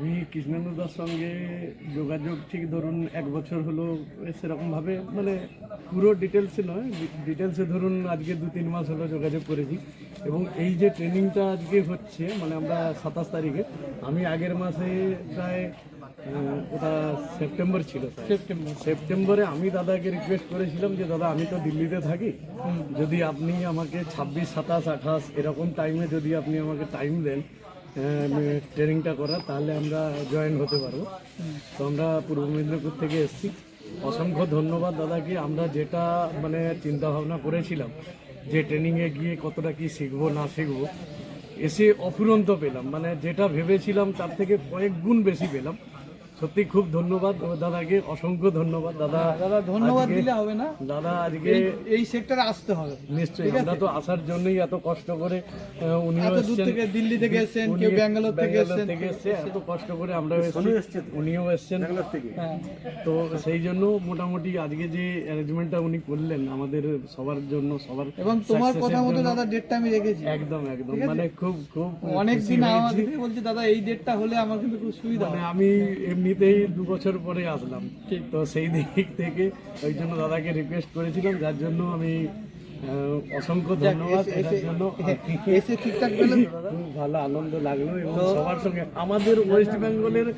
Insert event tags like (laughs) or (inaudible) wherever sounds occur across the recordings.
আমি কৃষ্ণেন্দুদার সঙ্গে যোগাযোগ ঠিক ধরুন এক বছর হলো সেরকমভাবে মানে পুরো ডিটেলসে নয় ডিটেলসে ধরুন আজকে দু তিন মাস হলো যোগাযোগ করেছি। এবং এই যে ট্রেনিংটা আজকে হচ্ছে মানে আমরা সাতাশ তারিখে আমি আগের মাসে প্রায় ওটা সেপ্টেম্বর ছিল সেপ্টেম্বর। সেপ্টেম্বরে আমি দাদাকে রিকোয়েস্ট করেছিলাম যে দাদা আমি তো দিল্লিতে থাকি। যদি আপনি আমাকে ছাব্বিশ সাতাশ আঠাশ এরকম টাইমে যদি আপনি আমাকে টাইম দেন ট্রেনিংটা করা, তাহলে আমরা জয়েন হতে পারব। তো আমরা পূর্ব মেদিনীপুর থেকে এসেছি। অসংখ্য ধন্যবাদ দাদাকে। আমরা যেটা মানে চিন্তা ভাবনা করেছিলাম যে ট্রেনিংয়ে গিয়ে কতটা কি শিখব, না শিখব, এসে অফুরন্ত পেলাম। মানে যেটা ভেবেছিলাম, তার থেকে কয়েক গুণ বেশি পেলাম। সত্যি খুব ধন্যবাদ দাদাকে অসংখ্য ধন্যবাদ। দাদা দাদা ধন্যবাদ দিলে হবে না। দাদা আজকে এই- সেক্টরে আসতে হবে। নিশ্চয়ই আমরা তো আসার জন্যই এত কষ্ট করে এত দূর থেকে দিল্লি থেকে এসেছেন কেউ ব্যাঙ্গালোর থেকে এসেছেন। থেকে এসছে এত কষ্ট করে আমরা উনিও এসছেন। হ্যাঁ। তো সেই জন্য মোটামুটি আজকে যে অ্যারেঞ্জমেন্টটা উনি করলেন আমাদের সবার জন্য সবার এবং তোমার কথা মতো দাদা ডেটটা আমি রেখেছি। একদম একদম। মানে খুব খুব অনেক দিন। আমাকে বলছে দাদা এই ডেটটা হলে আমার কিন্তু খুব সুবিধা মানে হয় আমি এমনিতেই দু বছর পরে আসলাম। তো সেই দিক থেকে ওই জন্য দাদাকে রিকোয়েস্ট করেছিলাম যার জন্য আমি অসংখ্য ধন্যবাদ এটার জন্য এসে ঠিকঠাক (laughs) খুব ভালো আনন্দ লাগল এবং সবার সঙ্গে আমাদের ওয়েস্ট বেঙ্গলের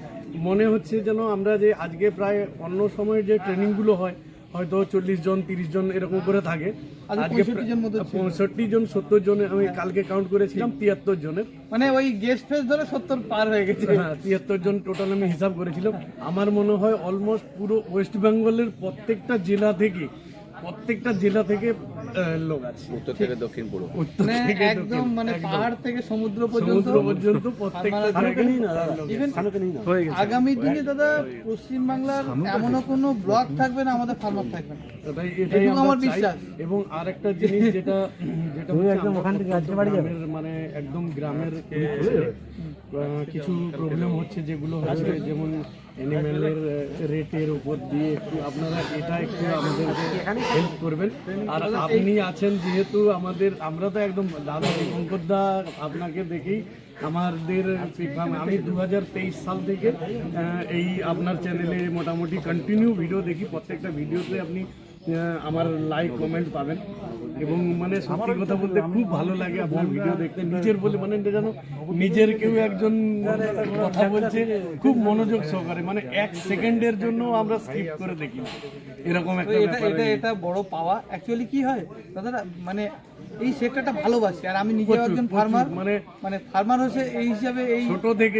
মনে হচ্ছে যেন আমরা যে আজকে প্রায় অন্য সময়ের যে ট্রেনিংগুলো হয় হয়তো চল্লিশ জন তিরিশ জন এরকম করে থাকে। আজকে 65 জন মতো ছিল। পঁয়ষট্টি জন সত্তর জনের আমি কালকে কাউন্ট করেছিলাম তিয়াত্তর জনের। মানে ওই গেস্ট ফেস ধরে সত্তর পার হয়ে গেছে। হ্যাঁ তিয়াত্তর জন টোটাল আমি হিসাব করেছিলাম। আমার মনে হয় অলমোস্ট পুরো ওয়েস্ট বেঙ্গলের প্রত্যেকটা জেলা থেকে প্রত্যেকটা জেলা থেকে লোক আছে উত্তর থেকে দক্ষিণ পূর্ব। উত্তর মানে থেকে একদম মানে পাহাড় থেকে সমুদ্র পর্যন্ত পর্যন্ত প্রত্যেকটা জায়গায় হয়ে গেছে। আগামী দিনে দাদা পশ্চিমবাংলার এমনও কোনো ব্লক থাকবে না আমাদের ফার্মার থাকবে না। এটাই আমার বিশ্বাস। এবং আরেকটা জিনিস যেটা যেটা মানে একদম গ্রামের কিছু প্রবলেম হচ্ছে যেগুলো হচ্ছে যেমন অ্যানিমেলের রেটের উপর দিয়ে একটু আপনারা এটা একটু আমাদেরকে হেল্প করবেন। আর আপনি আছেন যেহেতু আমাদের আমরা তো একদম দাদা দীপঙ্করদা আপনাকে দেখেই আমাদের আমি দু হাজার তেইশ সাল থেকে এই আপনার চ্যানেলে মোটামুটি কন্টিনিউ ভিডিও দেখি। প্রত্যেকটা ভিডিওতে আপনি আমার লাইক কমেন্ট পাবেন। এবং মানে সত্যি কথা বলতে খুব ভালো লাগে আপনার ভিডিও দেখতে। নিজের বলে মানে যেন নিজের কেউ একজন কথা বলছে খুব মনোযোগ সহকারে। মানে এক সেকেন্ডের জন্য আমরা স্কিপ করে দেখি। এরকম একটা এটা এটা এটা বড় পাওয়া। অ্যাকচুয়ালি কি হয় দাদা মানে এই সেক্টরটা ভালোবাসি। আর আমি নিজে একজন ফার্মার মানে মানে ফার্মার হচ্ছে এই হিসাবে এই ছোট থেকে